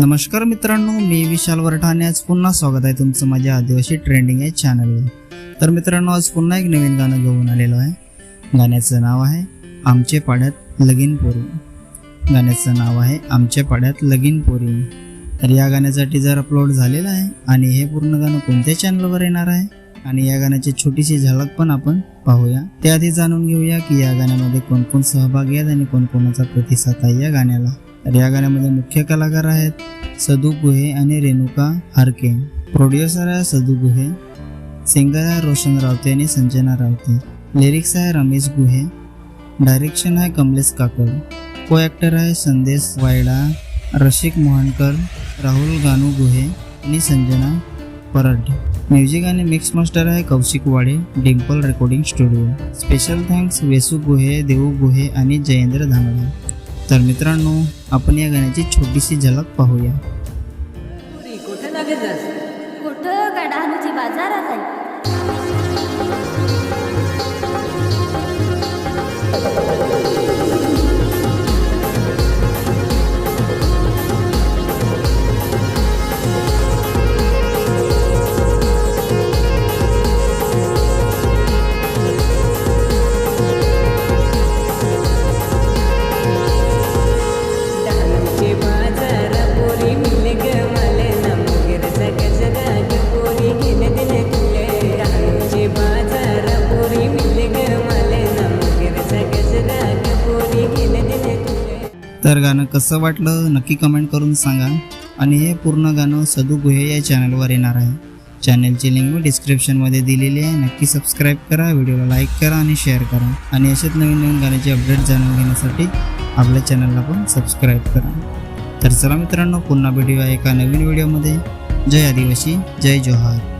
नमस्कार मित्रांनो मी विशाल वरठाणे आज पुन्हा स्वागत आहे तुमचं माझ्या आदिवासी ट्रेंडिंग आहे चॅनलवर तर मित्रांनो आज पुन्हा एक नवीन गाणं घेऊन आलेलो आहे. गाण्याचं नाव आहे आमचे पाड्यात लगीन पोरी. गाण्याचं नाव आहे आमच्या पाड्यात लगीन पोरी. तर या गाण्यासाठी जर अपलोड झालेलं आहे आणि हे पूर्ण गाणं कोणत्या चॅनलवर येणार आहे आणि या गाण्याची छोटीशी झलक पण आपण पाहूया. त्याआधी जाणून घेऊया की या गाण्यामध्ये कोणकोण सहभागी आहेत आणि कोणकोणाचा प्रतिसाद आहे या गाण्याला. तर या गाण्यामध्ये मुख्य कलाकार आहेत सदू गुहे आणि रेणुका हारके. प्रोड्युसर आहे सदू गुहे सिंगर आहे रोशन रावते आणि संजना रावते. लिरिक्स आहे रमेश गुहे. डायरेक्शन आहे कमलेश काकड. को ॲक्टर आहे संदेश वायडा रशिक मोहनकर राहुल गानू गुहे आणि संजना परड म्युझिक आणि मिक्स मास्टर आहे Kaushik Wade Dimple recording studio special thanks Vesu Guhe Deu Guhe आणि जयेंद्र धांगडे तर मित्रांनो आपण या गाण्याची छोटीशी झलक पाहूया. कुठं बाजारात तर गाणं कसं वाटलं नक्की कमेंट करून सांगा. आणि हे पूर्ण गाणं सदू गुहे या चॅनलवर येणार आहे. चॅनलची लिंक मी डिस्क्रिप्शनमध्ये दिलेली आहे. नक्की सबस्क्राईब करा व्हिडिओला लाईक करा आणि शेअर करा. आणि असेच नवीन नवीन गाण्याचे अपडेट जाणून घेण्यासाठी आपल्या चॅनलला पण सबस्क्राईब करा. तर चला मित्रांनो पुन्हा भेटूया एका नवीन व्हिडिओमध्ये जय आदिवासी जय जोहार.